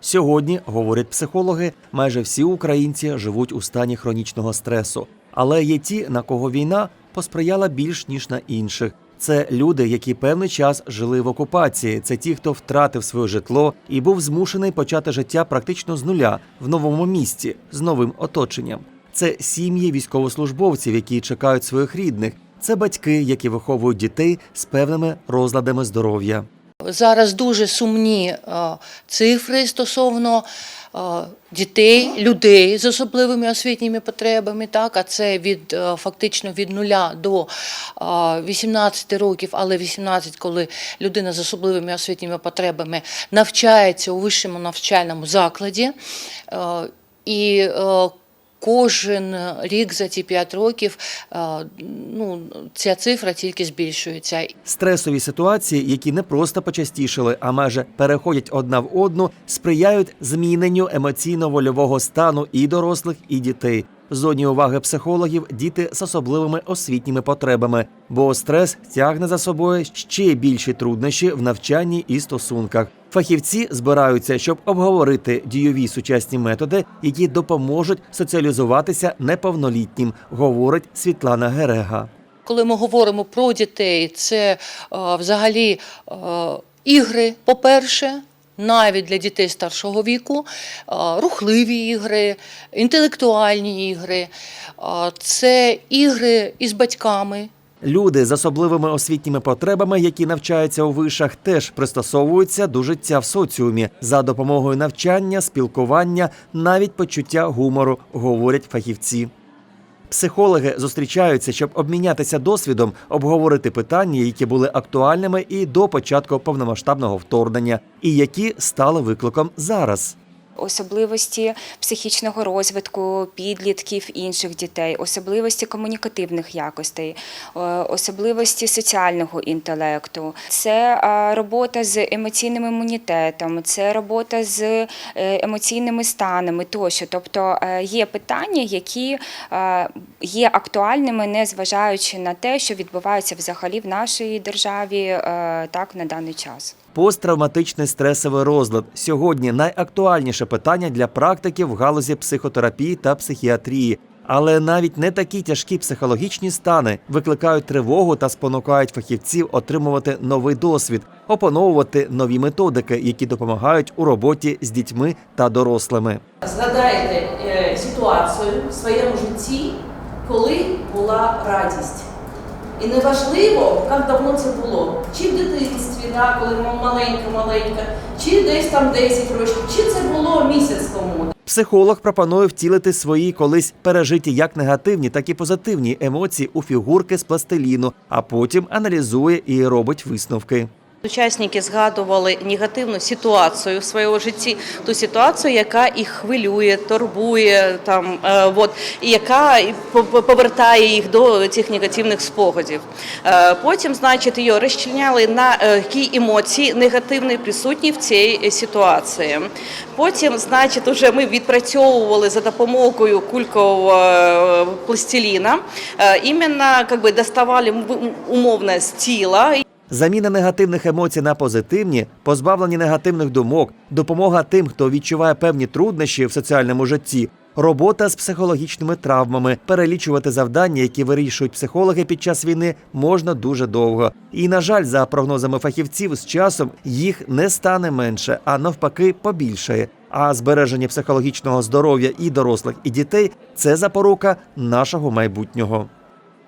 Сьогодні, говорять психологи, майже всі українці живуть у стані хронічного стресу. Але є ті, на кого війна посприяла більш ніж на інших. Це люди, які певний час жили в окупації. Це ті, хто втратив своє житло і був змушений почати життя практично з нуля в новому місті з новим оточенням. Це сім'ї військовослужбовців, які чекають своїх рідних. Це батьки, які виховують дітей з певними розладами здоров'я. Зараз дуже сумні е, цифри стосовно е, дітей, людей з особливими освітніми потребами. Так, а це від е, фактично від нуля до е, 18 років, але 18, коли людина з особливими освітніми потребами навчається у вищому навчальному закладі. І Кожен рік за ці 5 років е, ну, ця цифра тільки збільшується. Стресові ситуації, які не просто почастішили, а майже переходять одна в одну, сприяють зміненню емоційно-вольового стану і дорослих, і дітей. В зоні уваги психологів діти з особливими освітніми потребами, бо стрес тягне за собою ще більші труднощі в навчанні і стосунках. Фахівці збираються, щоб обговорити дійові сучасні методи, які допоможуть соціалізуватися неповнолітнім, говорить Світлана Герега. Коли ми говоримо про дітей, це е, взагалі е, ігри, по-перше, навіть для дітей старшого віку, е, рухливі ігри, інтелектуальні ігри, це ігри із батьками. Люди з особливими освітніми потребами, які навчаються у вишах, теж пристосовуються до життя в соціумі за допомогою навчання, спілкування, навіть почуття гумору, говорять фахівці. Психологи зустрічаються, щоб обмінятися досвідом, обговорити питання, які були актуальними і до початку повномасштабного вторгнення, і які стали викликом зараз. Особливості психічного розвитку підлітків інших дітей, особливості комунікативних якостей, е, особливості соціального інтелекту. Це е, робота з емоційним імунітетом, це робота з е, емоційними станами тощо. Тобто є питання, які є актуальними, незважаючи на те, що відбувається взагалі в нашій державі так на даний час. Посттравматичний стресовий розлад сьогодні найактуальніше питання для практиків в галузі психотерапії та психіатрії. Але навіть не такі тяжкі психологічні стани викликають тривогу та спонукають фахівців отримувати новий досвід, опановувати нові методики, які допомагають у роботі з дітьми та дорослими. Згадайте е, ситуацію в своєму житті, коли була радість. І неважливо, як давно це було, чи в дитинстві, да, коли маленька-маленька, чи десь там 10 років, чи це було місяць тому. Психолог пропонує втілити свої колись пережиті як негативні, так і позитивні емоції у фігурки з пластиліну, а потім аналізує і робить висновки. Учасники згадували негативну ситуацію в своєму житті, ту ситуацію, яка їх хвилює, турбує, там, е, от, і яка по- по- повертає їх до цих негативних спогадів. Е, потім, значить, її розчленяли на е, які емоції негативні присутні в цій ситуації. Потім, значить, уже ми відпрацьовували за допомогою кулькового пластиліна, іменно как би, доставали умовно з тіла. Заміна негативних емоцій на позитивні, позбавлені негативних думок, допомога тим, хто відчуває певні труднощі в соціальному житті, робота з психологічними травмами, перелічувати завдання, які вирішують психологи під час війни, можна дуже довго. І, на жаль, за прогнозами фахівців, з часом їх не стане менше, а навпаки, побільшає. А збереження психологічного здоров'я і дорослих, і дітей це запорука нашого майбутнього.